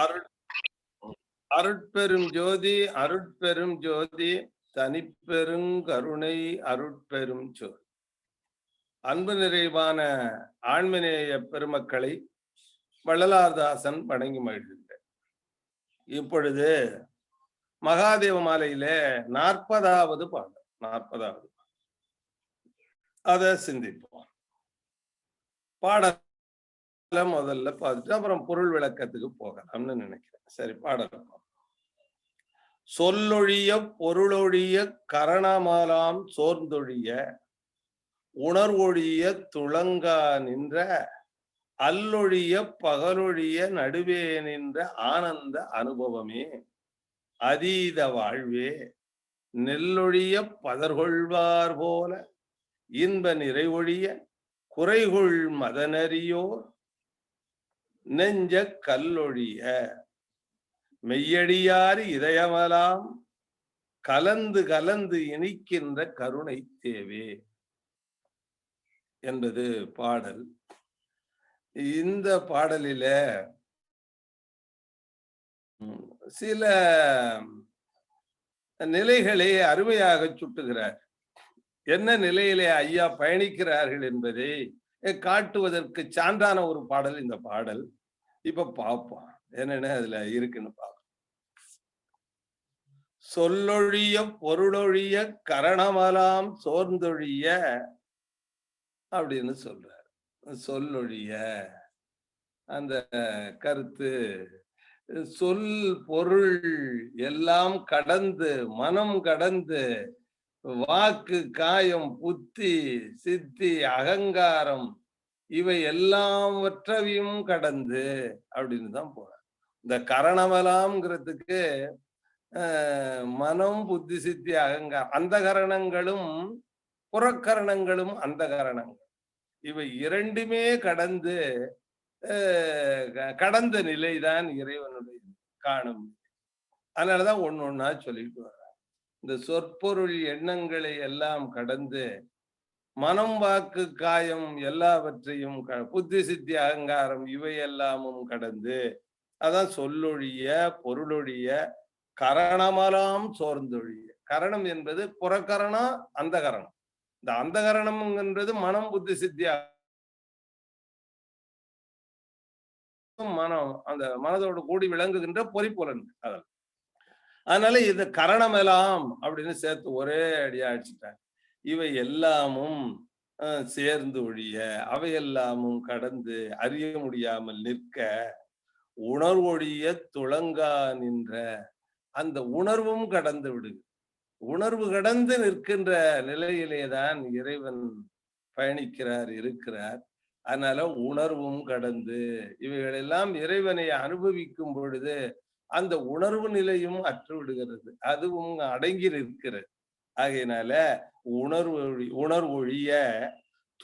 அருட் அருட்பெரும் ஜோதி அருட்பெரும் ஜோதி தனிப்பெருங்கருணை அருட்பெரும் ஜோதி. அன்பு நிறைவான ஆண்மநேய பெருமக்களை வள்ளலார்தாசன் வணங்கி மகிழ்கின்றேன். இப்பொழுது மகாதேவ மாலையிலே நாற்பதாவது பாடல் நாற்பதாவது அதை சிந்திப்போம். பாடல முதல்ல பார்த்துட்டு அப்புறம் பொருள் விளக்கத்துக்கு போகலாம்னு நினைக்கிறேன். சரி பாடல் சொல்லொழிய பொருளொழிய கரணமாலாம் சோர்ந்தொழிய உணர்வொழிய துளங்கா நின்ற அல்லொழிய பகலொழிய நடுவே நின்ற ஆனந்த அனுபவமே அதீத வாழ்வே நெல்லொழிய பதர்கொள்வார் போல இன்ப நிறைவொழிய குறைகொள் மதனறியோர் நெஞ்ச கல்லொழிய மெய்யடியாறு இதயமெல்லாம் கலந்து கலந்து இனிக்கின்ற கருணை தேவே என்பது பாடல். இந்த பாடலில சில நிலைகளை அருமையாக சுட்டுகிறார். என்ன நிலையிலே ஐயா பயணிக்கிறார்கள் என்பதை காட்டுவதற்கு சான்றான ஒரு பாடல் இந்த பாடல். இப்ப பார்ப்போம் என்னென்ன அதுல இருக்குன்னு பார்ப்போம் சொல்லொழிய பொருளொழிய கரணமெல்லாம் சோர்ந்தொழிய அப்படின்னு சொல்றார். சொல்லொழிய அந்த கருத்து சொல் பொருள் எல்லாம் கடந்து மனம் கடந்து வாக்கு காயம் புத்தி சித்தி அகங்காரம் இவை எல்லாவற்றையும் கடந்து அப்படின்னு தான் போறார். இந்த கரணமலாம்ங்கிறதுக்கு மனம் புத்தி சித்தி அகங்காரம் அந்த கரணங்களும் புறக்கரணங்களும் அந்த கரணங்கள். இவை இரண்டுமே கடந்து கடந்த நிலைதான் இறைவனுடைய காணும். அதனாலதான் ஒண்ணு ஒன்னா சொல்லிட்டு வர்றாங்க இந்த சொற்பொருள் எண்ணங்களை எல்லாம் கடந்து மனம் வாக்கு காயம் எல்லாவற்றையும் புத்தி சித்தி அகங்காரம் இவையெல்லாமும் கடந்து அதான் சொல்லொழிய பொருளொழிய கரணமெல்லாம் சோர்ந்தொழிய. கரணம் என்பது புறக்கரணம் அந்த கரணம் இந்த அந்த கரணம்ங்கிறது மனம் புத்தி சித்தி மனம் அந்த மனதோடு கூடி விளங்குகின்ற பொறிப்புலன் அதனால இது கரணமெல்லாம் அப்படின்னு சேர்த்து ஒரே அடியா அடிச்சுட்டாங்க. இவை எல்லாமும் சேர்ந்து ஒழிய அவையெல்லாமும் கடந்து அறிய முடியாமல் நிற்க உணர்வொழிய துளங்கா நின்ற அந்த உணர்வும் கடந்து விடுது உணர்வு கடந்து நிற்கின்ற நிலையிலேதான் இறைவன் பயணிக்கிறார் இருக்கிறார். அதனால உணர்வும் கடந்து இவைகளெல்லாம் இறைவனை அனுபவிக்கும் பொழுது அந்த உணர்வு நிலையும் அற்று விடுகிறது. அதுவும் அடங்கி நிற்கிறது. ஆகையினால உணர்வு உணர்வொழிய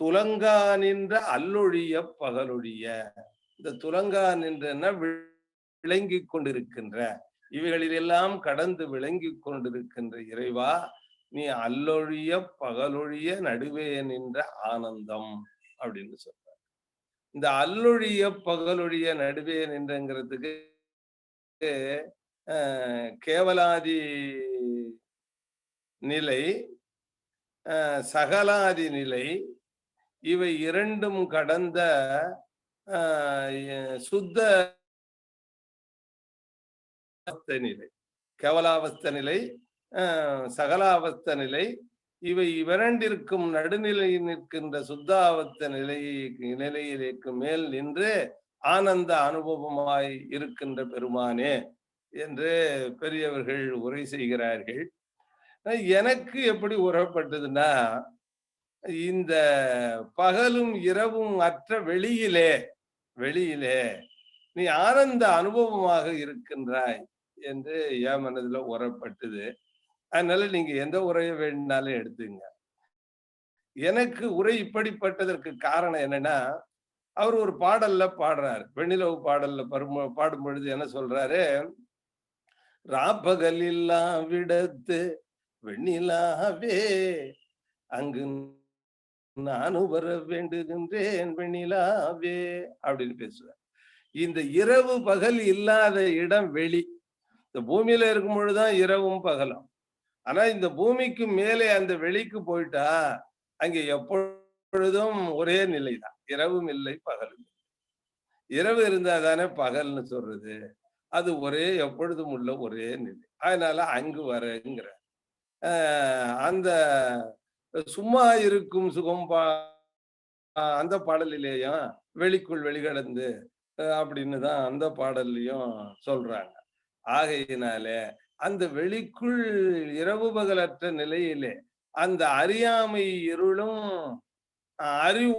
துலங்கா நின்ற அல்லொழிய பகலொழிய. இந்த துலங்கா நின்றன விளங்கி கொண்டிருக்கின்ற இவைகளிலெல்லாம் கடந்து விளங்கி கொண்டிருக்கின்ற இறைவா நீ அல்லொழிய பகலொழிய நடுவே நின்ற ஆனந்தம் அப்படின்னு சொல்றார். இந்த அல்லொழிய பகலொழிய நடுவே நின்றங்கிறதுக்கு கேவலாதி நிலை சகலாதி நிலை இவை இரண்டும் கடந்த சுத்த நிலை கேவலாவஸ்த நிலை சகலாவஸ்த நிலை இவை இரண்டிற்கும் நடுநிலையில் நிற்கின்ற சுத்தாவத்த நிலையை நிலையிலேக்கு மேல் நின்று ஆனந்த அனுபவமாய் இருக்கின்ற பெருமானே என்று பெரியவர்கள் உரை செய்கிறார்கள். எனக்கு எப்படி உறப்பட்டதுன்னா இந்த பகலும் இரவும் அற்ற வெளியிலே வெளியிலே நீ ஆனந்த அனுபவமாக இருக்கின்றாய் என்று என் மனதுல உரப்பட்டது அதனால நீங்க எந்த உரையை வேணும்னாலும் எடுத்துங்க. எனக்கு உரை இப்படிப்பட்டதற்கு காரணம் என்னன்னா அவர் ஒரு பாடல்ல பாடுறாரு. வெண்ணிலவு பாடல்ல பரும பாடும் பொழுது என்ன சொல்றாரு? ராப்பகல் இல்லா விடத்து வெண்ணிலாவே அங்கு நானும் வர வேண்டுகின்றேன் வெண்ணிலாவே அப்படின்னு பேசுவார். இந்த இரவு பகல் இல்லாத இடம் வெளி. இந்த பூமியில இருக்கும் பொழுதுதான் இரவும் பகலும். ஆனா இந்த பூமிக்கு மேலே அந்த வெளிக்கு போயிட்டா அங்க எப்பொழுதும் ஒரே நிலைதான். இரவும் இல்லை பகலும் இரவு இருந்தா தானே பகல்னு சொல்றது. அது ஒரே எப்பொழுதும் உள்ள ஒரே நிலை. அதனால அங்கு வரங்கிற அந்த சும்மா இருக்கும் சுகம் பா அந்த பாடலிலேயும் வெளிக்குள் வெளிகடந்து அப்படின்னு தான் அந்த பாடல்லையும் சொல்றாங்க. ஆகையினாலே அந்த வெளிக்குள் இரவு பகலற்ற நிலையிலே அந்த அறியாமை இருளும் அறிவு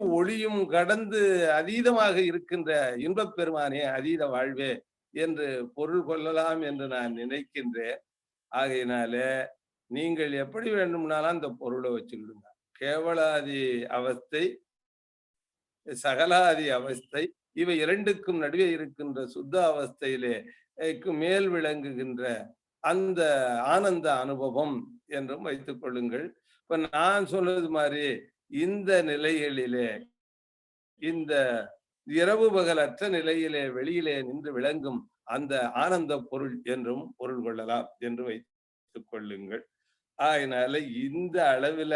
ஒளியும் கடந்து அதீதமாக இருக்கின்ற இன்பப் பெருமானே அதீத வாழ்வே என்று பொருள் கொள்ளலாம் என்று நான் நினைக்கின்றேன். ஆகையினால நீங்கள் எப்படி வேண்டும்னாலும் அந்த பொருளை வச்சுக்கிடுங்க. கேவலாதி அவஸ்தை சகலாதி அவஸ்தை இவை இரண்டுக்கும் நடுவே இருக்கின்ற சுத்த அவஸ்தையிலே மேல் விளங்குகின்ற அந்த ஆனந்த அனுபவம் என்றும் வைத்துக் கொள்ளுங்கள். இப்ப நான் சொன்னது மாதிரி இந்த நிலைகளிலே இந்த இரவு பகலற்ற நிலையிலே வெளியிலே நின்று விளங்கும் அந்த ஆனந்த பொருள் என்றும் பொருள் கொள்ளலாம் என்று வைத்துக் கொள்ளுங்கள். அதனால இந்த அளவுல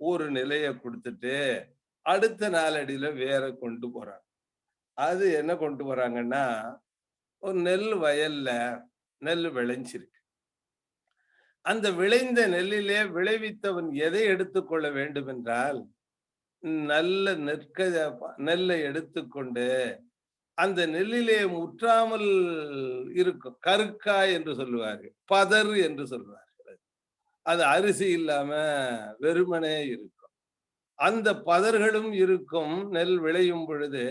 ஒரு நிலையை கொடுத்துட்டு அடுத்த நாளடியில வேற கொண்டு போறாங்க. அது என்ன கொண்டு போறாங்கன்னா ஒரு நெல் வயல்ல நெல் விளைஞ்சிருக்கு. அந்த விளைந்த நெல்லிலே விளைவித்தவன் எதை எடுத்துக்கொள்ள வேண்டும் என்றால் நல்ல நெற்க நெல்லை எடுத்துக்கொண்டு அந்த நெல்லிலே முற்றாமல் இருக்கும். கருக்காய் என்று சொல்லுவார்கள். பதர் என்று சொல்வார்கள். அது அரிசி இல்லாம வெறுமனே இருக்கும். அந்த பதர்களும் இருக்கும். நெல் விளையும் பொழுது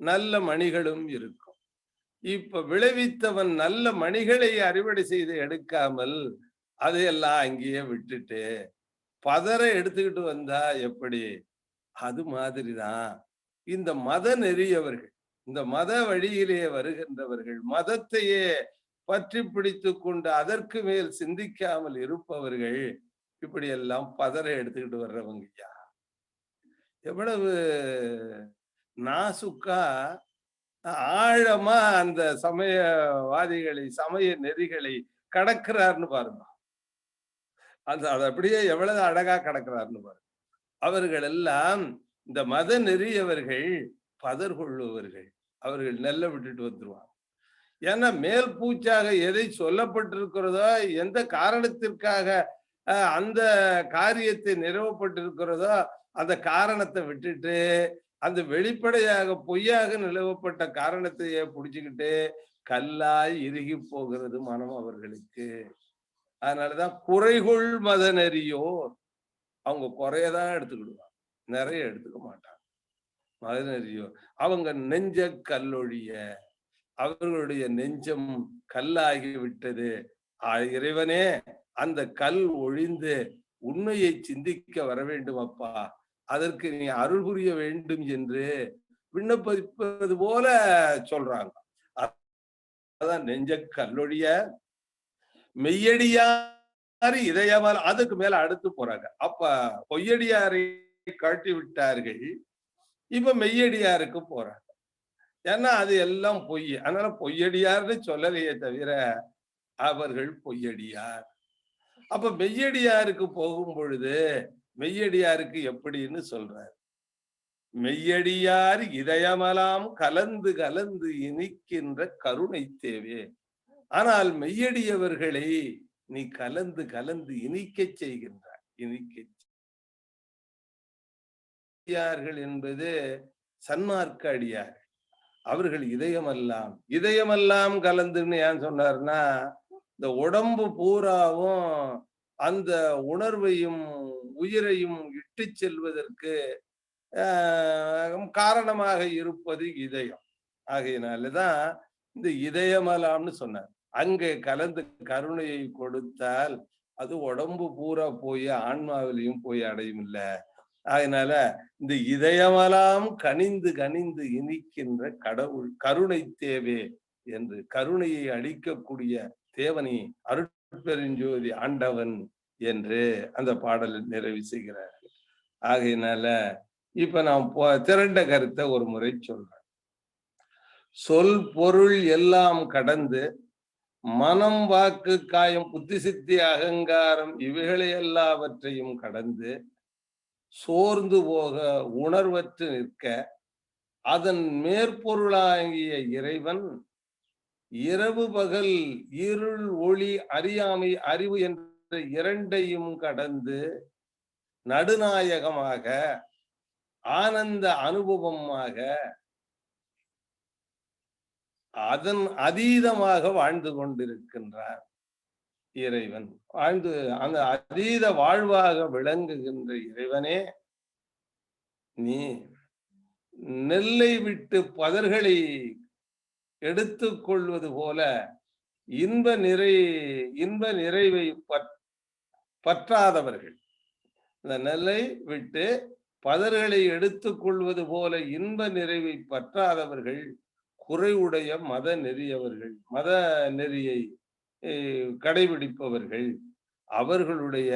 நல்ல மணிகளும் இருக்கும். இப்ப விளைவித்தவன் நல்ல மணிகளை அறுவடை செய்து எடுக்காமல் அதையெல்லாம் அங்கேயே விட்டுட்டு பதரை எடுத்துக்கிட்டு வந்தா எப்படி? அது மாதிரிதான். இந்த மத நெறியவர்கள் இந்த மத வழியிலே வருகின்றவர்கள் மதத்தையே பற்றி பிடித்து கொண்டு அதற்கு மேல் சிந்திக்காமல் இருப்பவர்கள் இப்படி எல்லாம் பதற எடுத்துக்கிட்டு வர்றவங்க ஐயா எவ்வளவு நாசுக்கா ஆழமா அந்த சமயவாதிகளை சமய நெறிகளை கடக்கிறார்னு பாருங்க. அந்த அது அப்படியே எவ்வளவு அழகா கடக்கிறார்னு பாருங்க. அவர்கள் எல்லாம் இந்த மத நெறியவர்கள் பதர் கொள்ளுவர்கள் அவர்கள் நெல்ல விட்டுட்டு வந்துருவாங்க. ஏன்னா மேல் பூச்சாக எதை சொல்லப்பட்டிருக்கிறதோ எந்த காரணத்திற்காக அஹ், அந்த காரியத்தை நிறுவப்பட்டிருக்கிறதோ அந்த காரணத்தை விட்டுட்டு அந்த வெளிப்படையாக பொய்யாக நிலவப்பட்ட காரணத்தையே பிடிச்சுக்கிட்டு கல்லாய் இறுகி போகிறது மனம் அவர்களுக்கு. அதனாலதான் குறைகொள் மத நெறியோர் அவங்க குறையதான் எடுத்துக்கிடுவாங்க. நிறைய எடுத்துக்க மாட்டாங்க. மத அவங்க நெஞ்ச கல்லொழிய அவர்களுடைய நெஞ்சம் கல்லாகி விட்டது. இறைவனே அந்த கல் ஒழிந்து உண்மையை சிந்திக்க வர வேண்டும் அப்பா அதற்கு நீ அருள் புரிய வேண்டும் என்று விண்ணப்பிப்பது போல சொல்றாங்க. அதான் நெஞ்ச கல்லொழிய மெய்யடியார் இதயமால் அதுக்கு மேல அடுத்து போறாங்க. அப்ப பொய்யடியாரை காட்டி விட்டார்கள் இப்ப மெய்யடியாருக்கு போறாங்க. ஏன்னா அது எல்லாம் பொய். அதனால பொய்யடியார்னு சொல்லலையே தவிர அவர்கள் பொய்யடியார். அப்ப மெய்யடியாருக்கு போகும் பொழுது மெய்யடியாருக்கு எப்படின்னு சொல்றார். மெய்யடியார் இதயமலாம் கலந்து கலந்து இனிக்கின்ற கருணை தேவே. ஆனால் மெய்யடியவர்களை நீ கலந்து கலந்து இனிக்கச் செய்கின்றாய். இனிக்க அடியார்கள் என்பது சன்மார்க்க அடியார்கள். அவர்கள் இதயமெல்லாம் இதயமெல்லாம் கலந்துன்னு ஏன் சொன்னார்னா இந்த உடம்பு பூராவும் அந்த உணர்வையும் உயிரையும் இட்டு செல்வதற்கு ஆஹ், காரணமாக இருப்பது இதயம். ஆகையினாலதான் இந்த இதயமலாம்னு சொன்னார். அங்கே கலந்து கருணையை கொடுத்தால் அது உடம்பு பூரா போய் ஆன்மாவிலையும் போய் அடையும் இல்ல. அதனால இந்த இதயமெல்லாம் கனிந்து கனிந்து இனிக்கின்ற கடவுள் கருணை தேவே என்று கருணையை அளிக்கக்கூடிய தேவனி அருட்பெருஞ்சோதி ஆண்டவன் என்று அந்த பாடலில் நிறைவு செய்கிறார். ஆகையினால இப்ப நான் திரண்ட கருத்தை ஒரு முறை சொல்றேன். சொல் பொருள் எல்லாம் கடந்து மனம் வாக்கு காயம் புத்தி சித்தி அகங்காரம் இவைகளை எல்லாவற்றையும் கடந்து சோர்ந்து போக உணர்வற்று நிற்க அதன் மேற்பொருளாகிய இறைவன் இரவு பகல் இருள் ஒளி அறியாமை அறிவு என்ற இரண்டையும் கடந்து நடுநாயகமாக ஆனந்த அனுபவமாக அதன் அதீதமாக வாழ்ந்து கொண்டிருக்கின்றார். இறைவன். வாழ்ந்து அந்த அதீத வாழ்வாக விளங்குகின்ற இறைவனே நீ நெல்லை விட்டு பதர்களை எடுத்துக்கொள்வது போல இன்ப நிறை இன்ப நிறைவை பற்றாதவர்கள். இந்த நெல்லை விட்டு பதர்களை எடுத்துக்கொள்வது போல இன்ப நிறைவை பற்றாதவர்கள் குறைவுடைய மத நெறியவர்கள் மத நெறியை கடைபிடிப்பவர்கள். அவர்களுடைய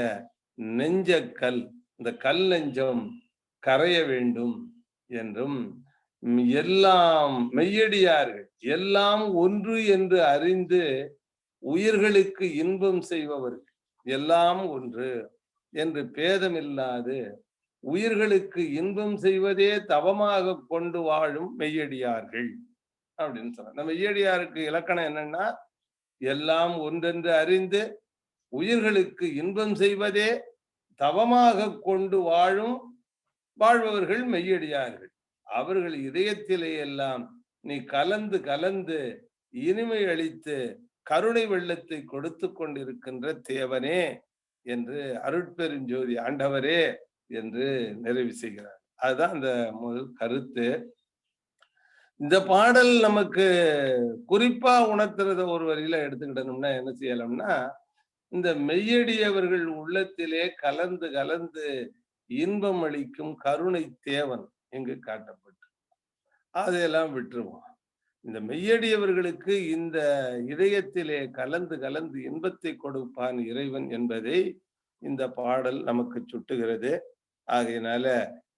நெஞ்ச கல் இந்த கல் நெஞ்சம் கரைய வேண்டும் என்றும் எல்லாம் மெய்யடியார்கள் எல்லாம் ஒன்று என்று அறிந்து உயிர்களுக்கு இன்பம் செய்பவர்கள் எல்லாம் ஒன்று என்று பேதமில்லாது உயிர்களுக்கு இன்பம் செய்வதே தவமாக கொண்டு வாழும் மெய்யடியார்கள். அப்படின்னு சொல்ற நம்ம இலக்கணம் என்னன்னா எல்லாம் ஒன்றென்று அறிந்து உயிர்களுக்கு இன்பம் செய்வதே தவமாக கொண்டு வாழும் வாழ்பவர்கள் மெய்யடியார்கள். அவர்கள் இதயத்திலே எல்லாம் நீ கலந்து கலந்து இனிமை அளித்து கருணை வெள்ளத்தை கொடுத்து கொண்டிருக்கின்ற தேவனே என்று அருட்பெருஞ்சோதி ஆண்டவரே என்று நிறைவு செய்கிறார். அதுதான் அந்த முதல் கருத்து. இந்த பாடல் நமக்கு குறிப்பா உணர்த்துறத ஒரு வரியில எடுத்துக்கிடணும்னா என்ன செய்யலாம்னா இந்த மெய்யடியவர்கள் உள்ளத்திலே கலந்து கலந்து இன்பம் அளிக்கும் கருணை தேவன் இங்கு காட்டப்பட்டு அதையெல்லாம் விட்டுருவோம். இந்த மெய்யடியவர்களுக்கு இந்த இதயத்திலே கலந்து கலந்து இன்பத்தை கொடுப்பான் இறைவன் என்பதை இந்த பாடல் நமக்கு சுட்டுகிறது. ஆகையினால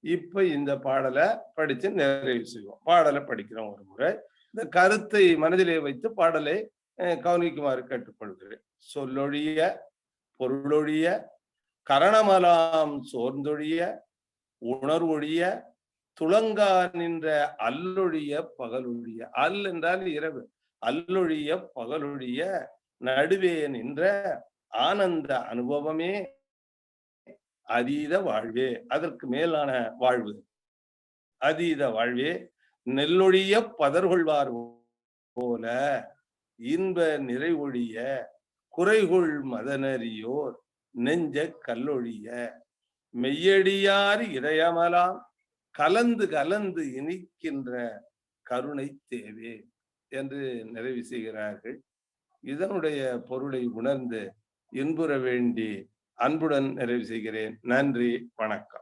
இப்ப இந்த பாடலை படிச்சு நிறைவு செய்வோம். பாடலை படிக்கிறோம் ஒரு முறை. இந்த கருத்தை மனதிலே வைத்து பாடலை கவனிக்குமாறு கேட்டுக்கொள்கிறேன். சொல்லொழிய பொருளொழிய கரணமலாம் சோர்ந்தொழிய உணர்வொழிய துளங்கா நின்ற அல்லொழிய பகலொழிய. அல் என்றால் இரவு. அல்லொழிய பகலொழிய நடுவே நின்ற ஆனந்த அனுபவமே அதீத வாழ்வே அதற்கு மேலான வாழ்வு. அதீத வாழ்வே நெல்லொழிய பதர்கொள்வார் போல இன்ப நிறைவொழிய குறைகொள் மதனறியோர் நெஞ்ச கல்லொழிய. மெய்யடியார் இதயமலாம் கலந்து கலந்து இனிக்கின்ற கருணை தேவே என்று நிறைவு செய்கிறார்கள். இதனுடைய பொருளை உணர்ந்து இன்புற வேண்டி அன்புடன் நிறைவு செய்கிறேன். நன்றி வணக்கம்.